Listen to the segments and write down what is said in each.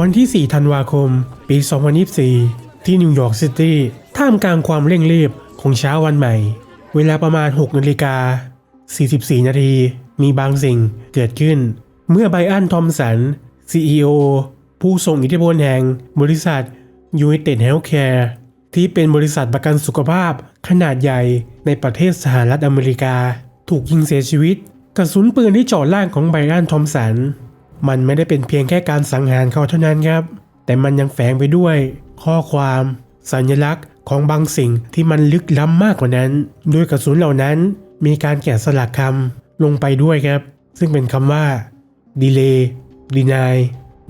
วันที่ 4 ธันวาคม ปี 2024 ที่นิวยอร์กซิตี้ ท่ามกลางความเร่งรีบของเช้าวันใหม่ เวลาประมาณ 6 นาฬิกา 44 นาที มีบางสิ่งเกิดขึ้น เมื่อไบอันทอมสัน CEO ผู้ทรงอิทธิพลแห่งบริษัท United Healthcare ที่เป็นบริษัทประกันสุขภาพขนาดใหญ่ในประเทศสหรัฐอเมริกา ถูกยิงเสียชีวิตกระสุนปืนที่จาะร่างของไบรอันทอมสัน มันไม่ได้เป็นเพียงแค่การสังหารเขาเท่านั้นครับ แต่มันยังแฝงไปด้วย ข้อความ สัญลักษณ์ของบางสิ่งที่มันลึกล้ำมากกว่านั้น โดยกระสุนเหล่านั้น มีการแกะสลักคำลงไปด้วยครับ ซึ่งเป็นคำว่า delay deny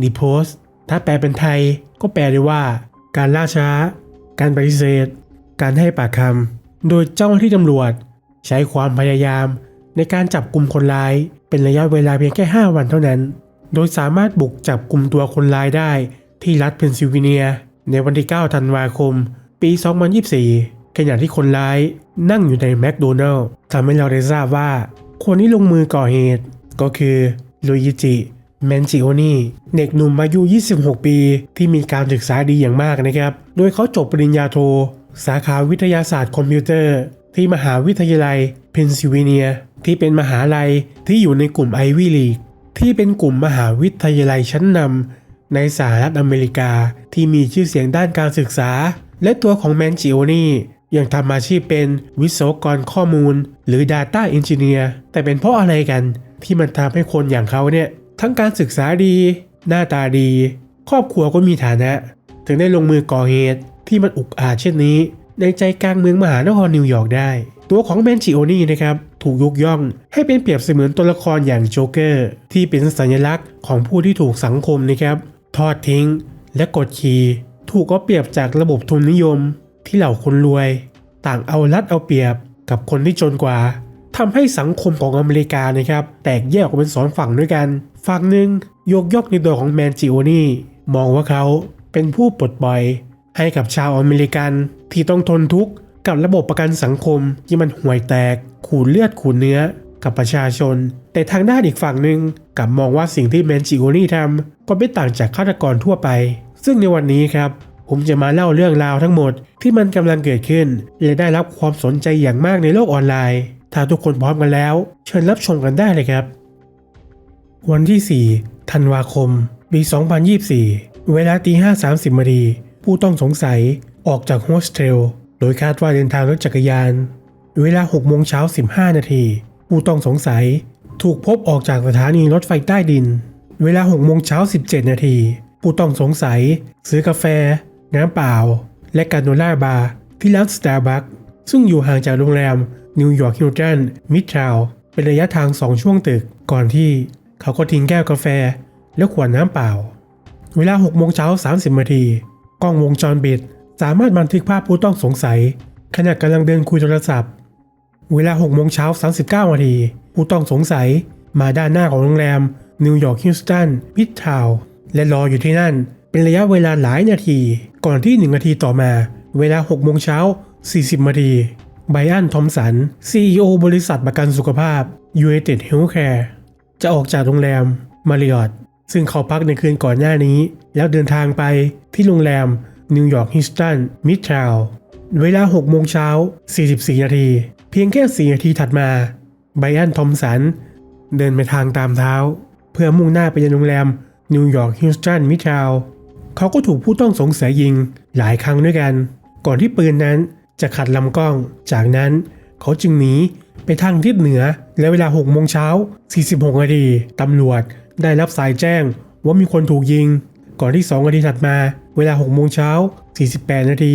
depose ถ้าแปลเป็นไทยก็แปลได้ว่า การล่าช้า การปฏิเสธ การให้ปากคำโดยเจ้าหน้าที่ตำรวจ ใช้ความพยายาม ในการจับกลุ่มคนร้าย เป็นระยะเวลาเพียงแค่ 5 วันเท่านั้น โดยสามารถบุกจับกลุ่มตัวคนร้ายได้ ที่รัฐเพนซิลเวเนีย ในวันที่ 9 ธันวาคม ปี 2024 ขณะที่คนร้ายนั่งอยู่ในแมคโดนัลล์ทำให้เราได้ทราบว่า คนที่ลงมือก่อเหตุ ก็คือลุยจิแมนจิโอนีเด็กหนุ่มอายุ 26 ปี ที่มีการศึกษาดีอย่างมากนะครับ โดยเขาจบปริญญาโท สาขาวิทยาศาสตร์คอมพิวเตอร์ ที่มหาวิทยาลัยเพนซิลเวเนีย ที่เป็นมหาลัยที่อยู่ในกลุ่มไอวี่ลีก ที่เป็นกลุ่มมหาวิทยาลัยชั้นนำในสหรัฐอเมริกาที่มีชื่อเสียงด้านการศึกษา และตัวของแมนจิโอนียังทำอาชีพเป็นวิศวกรข้อมูล หรือ Data Engineer แต่เป็นเพราะอะไรกันที่มันทำให้คนอย่างเขาเนี่ย ทั้งการศึกษาดี หน้าตาดี ครอบครัวก็มีฐานะ ถึงได้ลงมือก่อเหตุที่มันอุกอาจเช่นนี้ ในใจกลางเมืองมหานครนิวยอร์กได้ ตัวของแมนจิโอนี่นะครับ ถูกยกย่อง ให้เป็นเปรียบเสมือนตัวละครอย่างโจ๊กเกอร์ ที่เป็นสัญลักษณ์ของผู้ที่ถูกสังคมนะครับ ทอดทิ้ง และกดขี่ถูกก็เปรียบจากระบบทุนนิยม ที่เหล่าคนรวย ต่างเอารัดเอาเปรียบกับคนที่จนกว่าทำให้สังคมของอเมริกานะครับ แตกแยกออกเป็นสองฝั่งด้วยกัน ฝั่งหนึ่งยกย่องในตัวของแมนจิโอนี่มองว่าเขาเป็นผู้ปลดปล่อย ให้กับชาวอเมริกันที่ต้องทนทุกข์กับระบบประกันสังคมที่มันห่วยแตก ขูดเลือดขูดเนื้อกับประชาชน แต่ทางด้านอีกฝั่งหนึ่งกลับมองว่าสิ่งที่แมนจิโอนี่ทำก็ไม่ต่างจากฆาตกรทั่วไป ซึ่งในวันนี้ครับ ผมจะมาเล่าเรื่องราวทั้งหมดที่มันกำลังเกิดขึ้น และได้รับความสนใจอย่างมากในโลกออนไลน์ ถ้าทุกคนพร้อมกันแล้ว เชิญรับชมกันได้เลยครับ วันที่ 4 ธันวาคม ปี 2024 เวลาตี5.30นาทีผู้ต้องสงสัยออกจากโฮสเทล โดยคาดว่าเดินทางรถจักรยาน เวลา6โมงเช้า 15 นาที ผู้ต้องสงสัย ถูกพบออกจากสถานีรถไฟใต้ดิน เวลา6โมงเช้า 17 นาที ผู้ต้องสงสัย ซื้อกาแฟ น้ำเปล่า และการโนล่าบาร์ที่ร้านสตาร์บัคซึ่งอยู่ห่างจากโรงแรมนิวยอร์กฮิลตันมิดทาวเป็นระยะทาง 2 ช่วงตึก ก่อนที่เขาก็ทิ้งแก้วกาแฟ และขวดน้ำเปล่า เวลา6โมงเช้า 30 นาทีกล้องวงจรปิด สามารถบันทึกภาพผู้ต้องสงสัย ขณะกำลังเดินคุยโทรศัพท์ เวลา6โมงเช้า39นาทีผู้ต้องสงสัยมาด้านหน้าของโรงแรม นิวยอร์กฮิลตันมิดทาวและรออยู่ที่นั่น เป็นระยะเวลาหลายนาที ก่อนที่ 1 นาทีต่อมา เวลา6โมงเช้า40นาทีไบอันทอมสัน CEO บริษัทประกันสุขภาพ United Healthcare จะออกจากโรงแรมมาริออตซึ่งเขาพักในคืนก่อนหน้านี้ แล้วเดินทางไปที่โรงแรมนิวยอร์กฮิลตันมิดทาวเวลา6โมงเช้า44นาที เพียงแค่4นาทีถัดมาไบอันทอมสัน เดินไปทางตามเท้า เพื่อมุ่งหน้าไปยังโรงแรม นิวยอร์กฮิลสตันมิดทาวเขาก็ถูกผู้ต้องสงสัยยิงหลายครั้งด้วยกัน ก่อนที่ปืนนั้นจะขัดลำกล้อง จากนั้นเขาจึงหนีไปทางทิศเหนือและเวลา6โมงเช้า 46 นาทีตำรวจได้รับสายแจ้งว่ามีคนถูกยิง ก่อนที่2นาทีถัดมา เวลา6โมงเช้า 48 นาที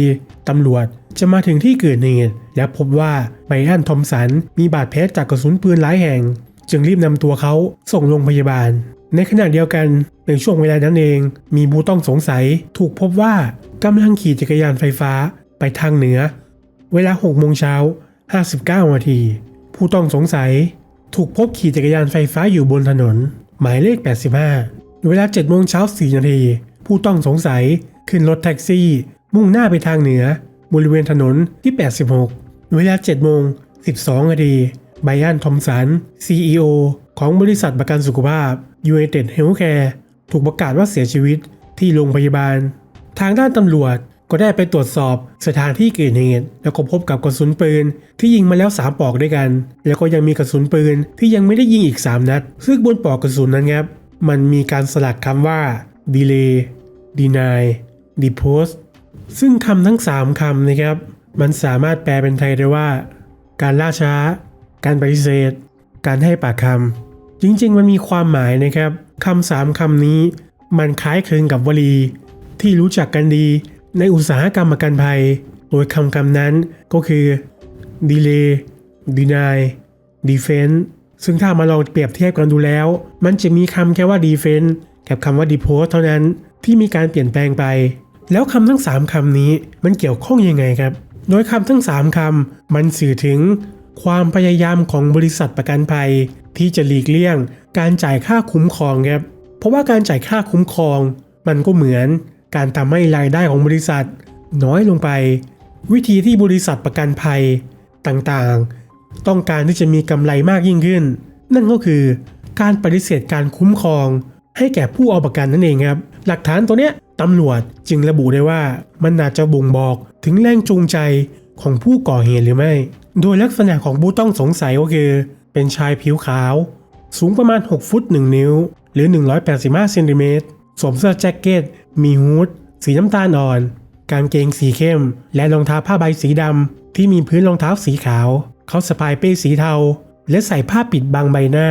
ตำรวจจะมาถึงที่เกิดเหตุและพบว่าไบอันทอมสันมีบาดแผลจากกระสุนปืนหลายแห่ง จึงรีบนำตัวเขาส่งโรงพยาบาล ในขณะเดียวกันในช่วงเวลานั้นเอง มีผู้ต้องสงสัยถูกพบว่ากำลังขี่จักรยานไฟฟ้าไปทางเหนือ เวลา6โมงเช้า 59 นาที ผู้ต้องสงสัย ถูกพบขี่จักรยานไฟฟ้าอยู่บนถนน หมายเลข 85 เวลา7โมงเช้า4นาทีผู้ต้องสงสัยขึ้นรถแท็กซี่ มุ่งหน้าไปทางเหนือ บริเวณถนนที่ 86 เวลา7โมง12นาทีไบอันทอมสัน CEO ของบริษัทประกันสุขภาพ United Healthcare ถูกประกาศว่าเสียชีวิตที่โรงพยาบาล ทางด้านตำรวจก็ได้ไปตรวจสอบสถานที่เกิดเหตุแล้วก็พบกับกระสุนปืนที่ยิงมาแล้วสามปลอกด้วยกัน แล้วก็ยังมีกระสุนปืนที่ยังไม่ได้ยิงอีก 3 นัด ซึ่งบนปลอกกระสุนนั้นครับ มันมีการสลักคำว่า delay deny depose ซึ่งคำทั้ง 3คำนะครับ มันสามารถแปลเป็นไทยได้ว่า การล่าช้า การปฏิเสธ การให้ปากคำจริงๆ มันมีความหมายนะครับคำสามคำนี้มันคล้ายคลึงกับวลี ที่รู้จักกันดีในอุตสาหกรรมประกันภัย โดยคำคำนั้นก็คือ delay deny defense ซึ่งถ้ามาลองเปรียบเทียบกันดูแล้ว มันจะมีคำแค่ว่า defense กับคำว่า depose เท่านั้นที่มีการเปลี่ยนแปลงไป แล้วคำทั้ง 3คำนี้มันเกี่ยวข้องยังไงครับ โดยคำทั้ง 3คำมันสื่อถึงความพยายามของบริษัทประกันภัย ที่จะหลีกเลี่ยง การจ่ายค่าคุ้มครองครับ เพราะว่าการจ่ายค่าคุ้มครอง มันก็เหมือนการทำให้รายได้ของบริษัท น้อยลงไป วิธีที่บริษัทประกันภัยต่างๆ ต้องการที่จะมีกำไรมากยิ่งขึ้น นั่นก็คือการปฏิเสธการคุ้มครอง ให้แก่ผู้เอาประกันนั่นเองครับ หลักฐานตัวเนี้ยตำรวจจึงระบุได้ว่ามันอาจจะบ่งบอกถึงแรงจูงใจของผู้ก่อเหตุหรือไม่ โดยลักษณะของผู้ต้องสงสัยก็คือ เป็นชายผิวขาว สูงประมาณ 6 ฟุต 1 นิ้ว หรือ 185เซนติเมตรสวมเสื้อแจ็คเก็ต มีฮูดสีน้ำตาลอ่อน กางเกงสีเข้ม และรองเท้าผ้าใบสีดำที่มีพื้นรองเท้าสีขาว เขาสะพายเป้สีเทา และใส่ผ้าปิดบังใบหน้า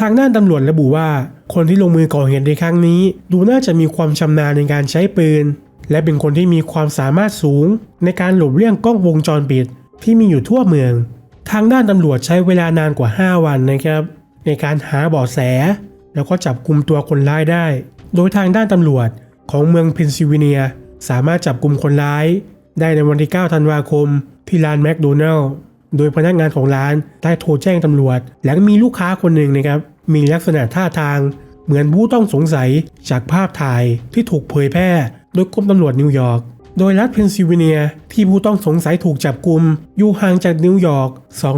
ทางด้านตำรวจระบุว่า คนที่ลงมือก่อเหตุในครั้งนี้ ดูน่าจะมีความชำนาญในการใช้ปืน และเป็นคนที่มีความสามารถสูง ในการหลบเลี่ยงกล้องวงจรปิด ที่มีอยู่ทั่วเมือง ทางด้านตำรวจใช้เวลานานกว่า 5 วันนะครับ ในการหาเบาะแส แล้วก็จับกลุ่มตัวคนร้ายได้ โดยทางด้านตำรวจของเมืองเพนซิลเวเนีย สามารถจับกลุ่มคนร้าย ได้ในวันที่ 9 ธันวาคม ที่ร้านแมคโดนัลล์ โดยพนักงานของร้านได้โทรแจ้งตำรวจและมีลูกค้าคนหนึ่งนะครับ มีลักษณะท่าทาง เหมือนผู้ต้องสงสัยจากภาพถ่ายที่ถูกเผยแพร่ โดยกรมตำรวจนิวยอร์ก โดยรัฐเพนซิลเวเนีย ที่ผู้ต้องสงสัยถูกจับกลุม อยู่ห่างจากนิวยอร์ก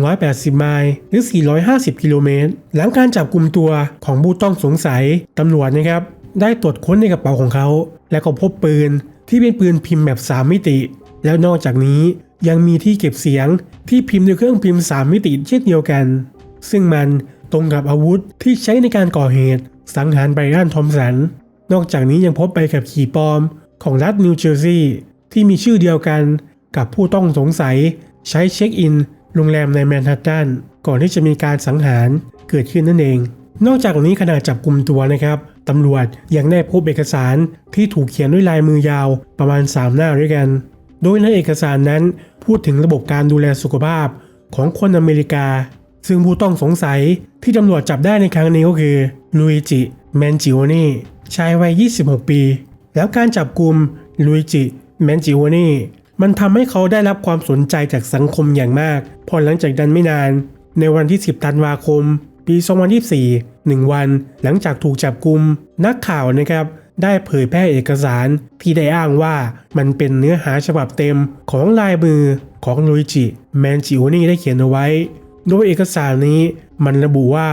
280 ไมล์ หรือ 450 กิโลเมตร หลังการจับกลุมตัวของผู้ต้องสงสัยตำรวจนะครับ ได้ตรวจค้นในกระเป๋าของเขา และก็พบปืนที่เป็นปืนพิมพ์แบบ 3 มิติ แล้วนอกจากนี้ยังมีที่เก็บเสียงที่พิมพ์ด้วยเครื่องพิมพ์ 3 มิติเช่นเดียวกัน ซึ่งมันตรงกับอาวุธที่ใช้ในการก่อเหตุ สังหารไบรอันทอมสัน นอกจากนี้ยังพบใบขับขี่ปลอมของรัฐนิวเจอร์ซีย์ที่มีชื่อเดียวกันกับผู้ต้องสงสัยใช้เช็คอินโรงแรมในแมนฮัตตันก่อนที่จะมีการสังหารเกิดขึ้นนั่นเอง นอกจากนี้ขณะจับกลุ่มตัวนะครับตำรวจยังได้พบเอกสารที่ถูกเขียนด้วยลายมือยาวประมาณ 3 หน้าด้วยกัน โดยในเอกสารนั้นพูดถึงระบบการดูแลสุขภาพของคนอเมริกา ซึ่งผู้ต้องสงสัยที่ตำรวจจับได้ในครั้งนี้ก็คือลุยจิแมนจิโอนีชายวัย 26 ปี แล้วการจับกลุ่มลุยจิแมนจิโอนีมันทำให้เขาได้รับความสนใจจากสังคมอย่างมาก พอหลังจากนั้นไม่นาน ในวันที่ 10 ธันวาคม ปี 2024 1 วัน หลังจากถูกจับกลุ่มนักข่าวนะครับ ได้เผยแพร่เอกสารที่ได้อ้างว่ามันเป็นเนื้อหาฉบับเต็มของลายมือของลุยจิแมนจิโอนีได้เขียนเอาไว้ โดยเอกสารนี้มันระบุว่า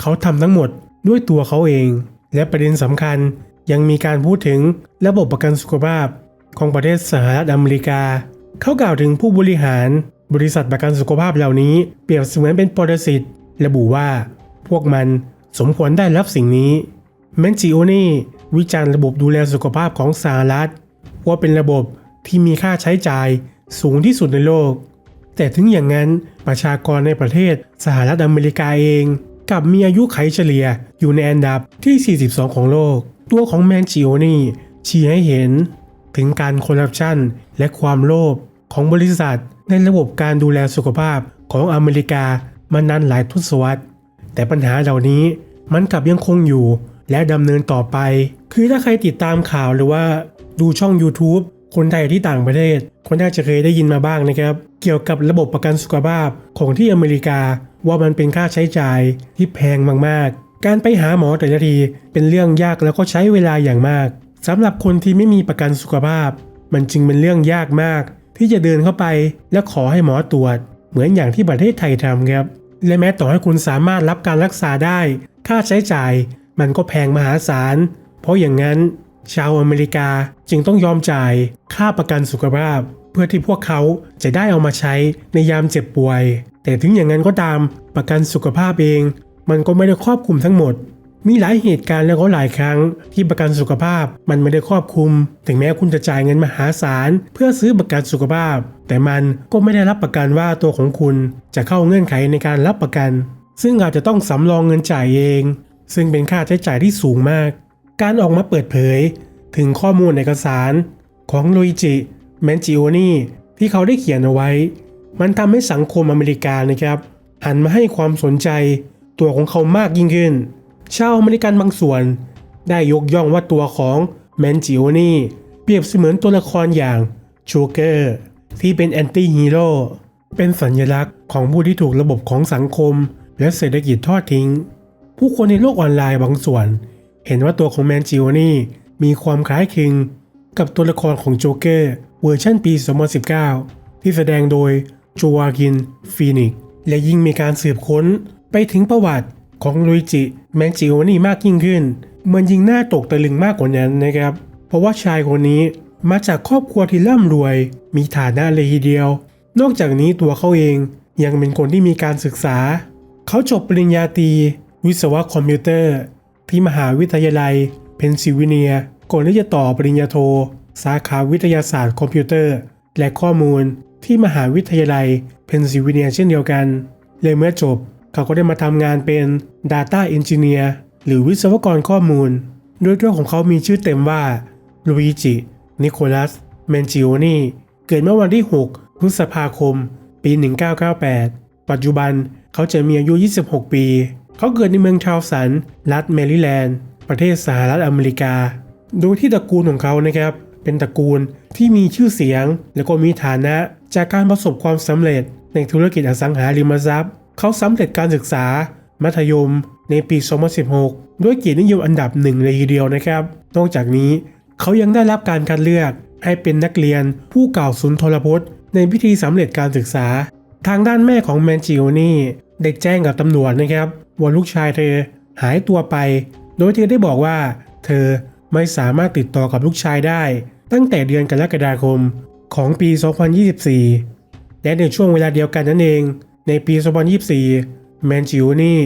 เขาทำทั้งหมดด้วยตัวเขาเอง และประเด็นสำคัญยังมีการพูดถึงระบบประกันสุขภาพของประเทศสหรัฐอเมริกา เขากล่าวถึงผู้บริหารบริษัทประกันสุขภาพเหล่านี้เปรียบเสมือนเป็นปรสิตระบุว่า พวกมันสมควรได้รับสิ่งนี้แมนจิโอนี วิจารณ์ระบบดูแลสุขภาพของสหรัฐว่าเป็นระบบที่มีค่าใช้จ่ายสูงที่สุดในโลก แต่ถึงอย่างนั้นประชากรในประเทศสหรัฐอเมริกาเองกับมีอายุไขเฉลี่ยอยู่ในอันดับที่ 42 ของโลก ตัวของแมนจิโอนีชี้ให้เห็น ถึงการคอร์รัปชันและความโลภของบริษัท ในระบบการดูแลสุขภาพของอเมริกามานานหลายทศวรรษ แต่ปัญหาเหล่านี้มันกลับยังคงอยู่ และดำเนินต่อไป คือถ้าใครติดตามข่าวหรือว่าดูช่อง YouTube คนไทยที่ต่างประเทศ คนน่าจะเคยได้ยินมาบ้างนะครับ เกี่ยวกับระบบประกันสุขภาพของที่อเมริกา ว่ามันเป็นค่าใช้จ่ายที่แพงมากๆ การไปหาหมอแต่ละทีเป็นเรื่องยากแล้วก็ใช้เวลาอย่างมากสำหรับคนที่ไม่มีประกันสุขภาพ มันจึงเป็นเรื่องยากมาก ที่จะเดินเข้าไปและขอให้หมอตรวจ เหมือนอย่างที่ประเทศไทยทำครับและแม้ต่อให้คุณสามารถรับการรักษาได้ ค่าใช้จ่าย มันก็แพงมหาศาล เพราะอย่างนั้น ชาวอเมริกาจึงต้องยอมจ่ายค่าประกันสุขภาพ เพื่อที่พวกเขาจะได้เอามาใช้ในยามเจ็บป่วย แต่ถึงอย่างนั้นก็ตามประกันสุขภาพเอง มันก็ไม่ได้ครอบคลุมทั้งหมด มีหลายเหตุการณ์แล้วก็หลายครั้งที่ประกันสุขภาพมันไม่ได้ครอบคลุม ถึงแม้คุณจะจ่ายเงินมหาศาลเพื่อซื้อประกันสุขภาพ แต่มันก็ไม่ได้รับประกันว่าตัวของคุณจะเข้าเงื่อนไขในการรับประกันซึ่งอาจจะต้องสำรองเงินจ่ายเอง ซึ่งเป็นค่าใช้จ่ายที่สูงมาก การออกมาเปิดเผย ถึงข้อมูลเอกสารของลุยจิแมนจิโอนีที่เขาได้เขียนเอาไว้ มันทำให้สังคมอเมริกานะครับ หันมาให้ความสนใจตัวของเขามากยิ่งขึ้น ชาวอเมริกันบางส่วน ได้ยกย่องว่าตัวของแมนจิโอนีเปรียบเสมือนตัวละครอย่างโชเกอร์ที่เป็นแอนตี้ฮีโร่เป็นสัญลักษณ์ของผู้ที่ถูกระบบของสังคม และเศรษฐกิจทอดทิ้ง ผู้คนในโลกออนไลน์บางส่วน เห็นว่าตัวของแมนจิโอนีมีความคล้ายคลึงกับตัวละครของโจเกอร์เวอร์ชันปี 2019 ที่แสดงโดยโจวากินฟีนิกและยิ่งมีการสืบค้นไปถึงประวัติของลุยจิแมนจิโอนีมากยิ่งขึ้น มันยิ่งน่าตกตะลึงมากกว่านั้นนะครับ เพราะว่าชายคนนี้มาจากครอบครัวที่ร่ำรวย มีฐานะเลยทีเดียว นอกจากนี้ตัวเขาเองยังเป็นคนที่มีการศึกษา เขาจบปริญญาตรี วิศวะคอมพิวเตอร์ ที่มหาวิทยาลัย เพนซิลเวเนีย ก่อนที่จะต่อปริญญาโท สาขาวิทยาศาสตร์คอมพิวเตอร์ และข้อมูลที่มหาวิทยาลัย เพนซิลเวเนียเช่นเดียวกัน เลยเมื่อจบเขาก็ได้มาทำงานเป็น Data Engineer หรือวิศวกรข้อมูล โดยตัวของเขามีชื่อเต็มว่าลุยจิ นิโคลัสแมนจิโอนีเกิดเมื่อวันที่ 6 พฤษภาคม ปี 1998 ปัจจุบันเขาจะมีอายุ 26 ปี เขาเกิดในเมืองชาลสัน รัฐแมริแลนด์ ประเทศสหรัฐอเมริกา โดยที่ตระกูลของเขานะครับ เป็นตระกูลที่มีชื่อเสียง และก็มีฐานะจากการประสบความสำเร็จในธุรกิจอสังหาริมทรัพย์ เขาสำเร็จการศึกษา มัธยม ในปี 2016 ด้วยเกียรตินิยมอันดับหนึ่งเลยทีเดียวนะครับ นอกจากนี้เขายังได้รับการคัดเลือกให้เป็นนักเรียนผู้กล่าวสุนทรพจน์ ในพิธีสำเร็จการศึกษา ทางด้านแม่ของแมนจิโอนี่ ได้แจ้งกับตำรวจนะครับว่าลูกชายเธอหายตัวไป โดยเธอได้บอกว่า เธอไม่สามารถติดต่อกับลูกชายได้ ตั้งแต่เดือนกรกฎาคมของปี 2024 และในช่วงเวลาเดียวกันนั่นเอง ในปี 2024 แมนจิโอนี่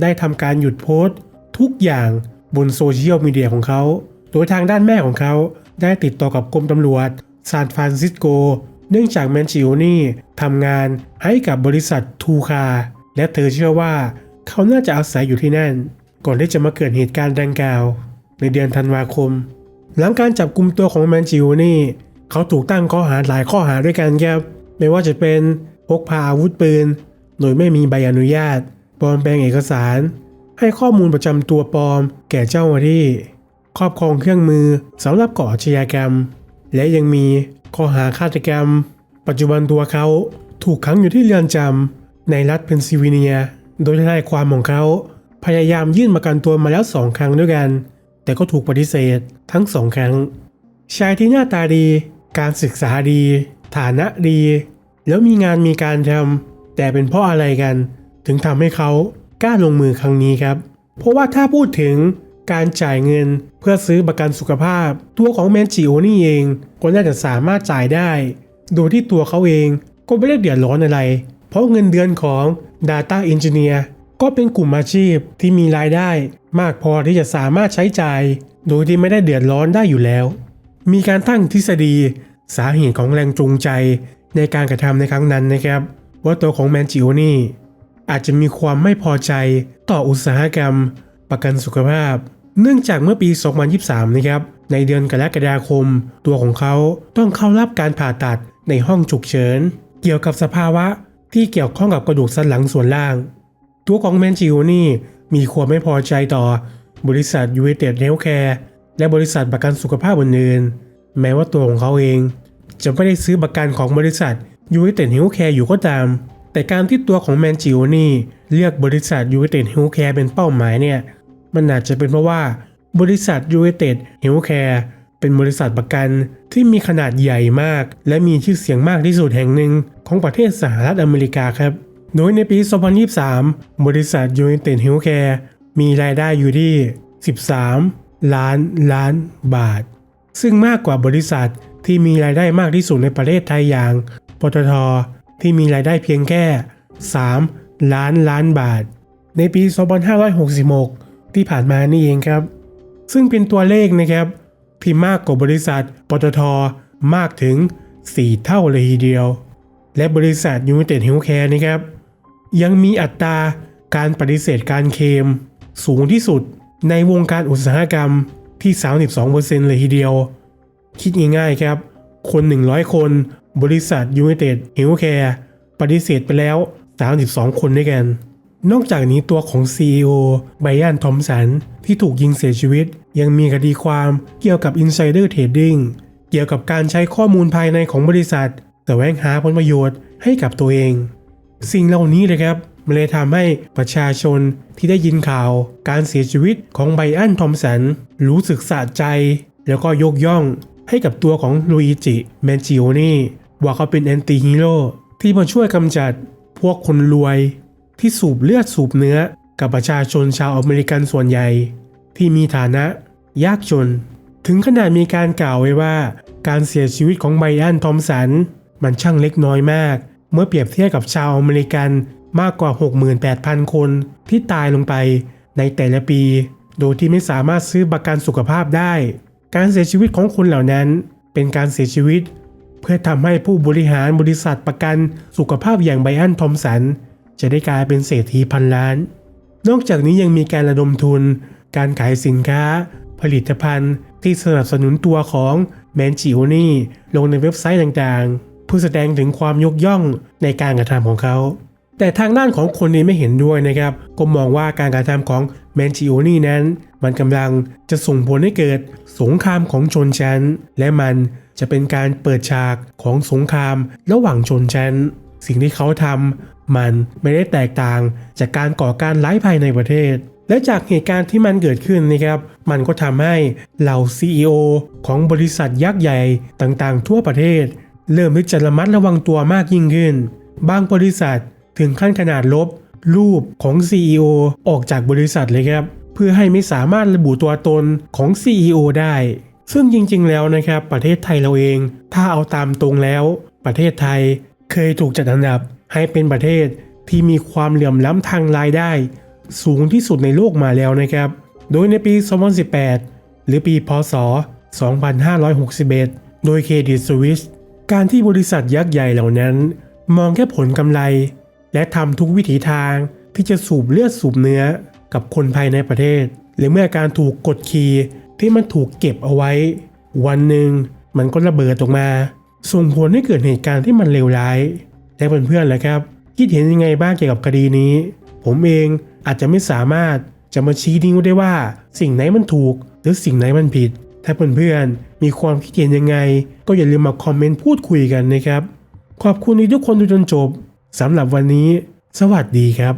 ได้ทำการหยุดโพสต์ ทุกอย่างบนโซเชียลมีเดียของเขา โดยทางด้านแม่ของเขาได้ติดต่อกับกรมตำรวจซานฟรานซิสโก เนื่องจากแมนจิโอนี่ทำงานให้กับบริษัททูคา และเธอเชื่อว่าเขาน่าจะอาศัยอยู่ที่นั่น ก่อนที่จะมาเกิดเหตุการณ์ดังกล่าว ในเดือนธันวาคม หลังการจับกลุ่มตัวของแมนจิโอนี่ เขาถูกตั้งข้อหาหลายข้อหาด้วยกันครับไม่ว่าจะเป็นพกพาอาวุธปืน โดยไม่มีใบอนุญาตปลอมแปลงเอกสาร ให้ข้อมูลประจำตัวปลอม แก่เจ้าหน้าที่ ครอบครองเครื่องมือสำหรับก่ออาชญากรรม และยังมีข้อหาฆาตกรรม ปัจจุบันตัวเขาถูกขังอยู่ที่เรือนจำ ในรัฐเพนซิลเวเนีย โดยทนายความของเขา พยายามยื่นประกันตัวมาแล้วสองครั้งด้วยกัน แต่ก็ถูกปฏิเสธทั้งสองครั้ง ชายที่หน้าตาดี การศึกษาดี ฐานะดี แล้วมีงานมีการทำแต่เป็นเพราะอะไรกัน ถึงทำให้เขากล้าลงมือครั้งนี้ครับ เพราะว่าถ้าพูดถึงการจ่ายเงินเพื่อซื้อประกันสุขภาพ ตัวของแมนจิโอนี่เองก็น่าจะสามารถจ่ายได้ โดยที่ตัวเขาเองก็ไม่ได้เดือดร้อนอะไร เพราะเงินเดือนของ Data Engineer ก็เป็นกลุ่มอาชีพที่มีรายได้ มากพอที่จะสามารถใช้จ่าย โดยที่ไม่ได้เดือดร้อนได้อยู่แล้ว มีการตั้งทฤษฎี สาเหตุของแรงจูงใจในการกระทำในครั้งนั้นนะครับ ว่าตัวของแมนจิโอนี่อาจจะมีความไม่พอใจต่ออุตสาหกรรม ประกันสุขภาพ เนื่องจากเมื่อปี 2023 นะครับ ในเดือนกรกฎาคม ตัวของเขาต้องเข้ารับการผ่าตัดในห้องฉุกเฉิน เกี่ยวกับสภาวะ ที่เกี่ยวข้องกับกระดูกสันหลังส่วนล่าง ตัวของแมนจิโอนี่มีความไม่พอใจต่อบริษัทยูเ i เต็ดเฮลท์แคร์และบริษัทประกันสุขภาพอื่นๆแม้ว่าตัวของเขาเอง จะไม่ได้ซื้อประกันของบริษัทยูเ i เต็ดเฮลท์แคร์อยู่ก็ตาม แต่การที่ตัวของแมนจิโอนี่เลือกบริษัทยูเ i เต็ดเฮลท์แคร์เป็นเป้าหมายเนี่ยมันอาจจะเป็นเพราะว่าบริษัทยูเ i เต็ดเฮลท์แคร์เป็นบริษัทประกันที่มีขนาดใหญ่มาก และมีชื่อเสียงมากที่สุดแห่งหนึ่ง ของประเทศสหรัฐอเมริกาครับ โดยในปี 2023 บริษัทยูเ i เต็ดเฮลท์แคร์มีรายได้อยู่ที่ 13 ล้านล้านบาท ซึ่งมากกว่าบริษัทที่มีรายได้มากที่สุดในประเทศไทยอย่างปตทที่มีรายได้เพียงแค่ 3 ล้านล้านบาท ในปี 2566 ที่ผ่านมานี่เองครับ ซึ่งเป็นตัวเลขนะครับที่มากกว่าบริษัทปตทมากถึง 4 เท่าเลยทีเดียว และบริษัทยู n นเต็ดเฮลท์แคร์นะครับ ยังมีอัตราการปฏิเสธการเคลมสูงที่สุดในวงการอุตสาหกรรมที่ 32%เลยทีเดียว คิดง่ายๆครับ คน 100 คน บริษัทยู n นเต็ดเฮลท์แคร์ปฏิเสธไปแล้ว 32 คนด้วยกัน นอกจากนี้ตัวของ CEO ไบรอันทอมสัน ที่ถูกยิงเสียชีวิต ยังมีคดีความเกี่ยวกับ Insider Trading เกี่ยวกับการใช้ข้อมูลภายในของบริษัท แต่แวงหาผลประโยชน์ให้กับตัวเอง สิ่งเหล่านี้เลยครับมันเลยทำให้ประชาชนที่ได้ยินข่าวการเสียชีวิตของไบอันทอมสันรู้สึกสะใจ แล้วก็ยกย่องให้กับตัวของลุยจิแมนจิโอนี่ว่าเขาเป็นแอนตี้ฮีโร่ที่มาช่วยกำจัดพวกคนรวย ที่สูบเลือดสูบเนื้อกับประชาชนชาวอเมริกันส่วนใหญ่ ที่มีฐานะ ยากจน ถึงขนาดมีการกล่าวไว้ว่า การเสียชีวิตของไบอันทอมสัน มันช่างเล็กน้อยมาก เมื่อเปรียบเทียบกับชาวอเมริกันมากกว่า 68,000 คนที่ตายลงไปในแต่ละปี โดยที่ไม่สามารถซื้อประกันสุขภาพได้ การเสียชีวิตของคนเหล่านั้น เป็นการเสียชีวิต เพื่อทำให้ผู้บริหารบริษัทประกันสุขภาพอย่างไบอันทอมสัน จะได้กลายเป็นเศรษฐีพันล้าน นอกจากนี้ยังมีการระดมทุน การขายสินค้า ผลิตภัณฑ์ที่สนับสนุนตัวของแมนจิโอนี่ลงในเว็บไซต์ต่างๆ เพื่อแสดงถึงความยกย่องในการกระทำของเขา แต่ทางด้านของคนนี้ไม่เห็นด้วยนะครับ ก็มองว่าการกระทำของแมนจิโอนี่นั้น มันกำลังจะส่งผลให้เกิดสงครามของชนชั้น และมันจะเป็นการเปิดฉากของสงครามระหว่างชนชั้น สิ่งที่เขาทำมันไม่ได้แตกต่างจากการก่อการร้ายภายในประเทศและจากเหตุการณ์ที่มันเกิดขึ้นนะครับ มันก็ทำให้เหล่า CEO ของบริษัทยักษ์ใหญ่ต่างๆ ทั่วประเทศ เริ่มที่จะระมัดระวังตัวมากยิ่งขึ้น บางบริษัทถึงขั้นขนาดลบ รูปของ CEO ออกจากบริษัทเลยครับ เพื่อให้ไม่สามารถระบุตัวตนของ CEO ได้ ซึ่งจริงๆ แล้วนะครับ ประเทศไทยเราเอง ถ้าเอาตามตรงแล้ว ประเทศไทยเคยถูกจัดอันดับให้เป็นประเทศที่มีความเหลื่อมล้ำทางรายได้ สูงที่สุดในโลกมาแล้วนะครับ โดยในปี 2018 หรือปี พศ 2561 โดยเครดิตสวิส การที่บริษัทยักษ์ใหญ่เหล่านั้น มองแค่ผลกำไร และทำทุกวิถีทางที่จะสูบเลือดสูบเนื้อกับคนภายในประเทศ หรือเมื่อการถูกกดขี่ที่มันถูกเก็บเอาไว้ วันหนึ่งมันก็ระเบิดออกมา ส่งผลให้เกิดเหตุการณ์ที่มันเลวร้ายและเพื่อนๆล่ะครับคิดเห็นยังไงบ้างเกี่ยวกับคดีนี้ ผมเองอาจจะไม่สามารถจะมาชี้นิ้วได้ว่า สิ่งไหนมันถูก หรือสิ่งไหนมันผิด ถ้าเพื่อนๆมีความคิดเห็นยังไง ก็อย่าลืมมาคอมเมนต์พูดคุยกันนะครับ ขอบคุณทุกคนดูจนจบสำหรับวันนี้ สวัสดีครับ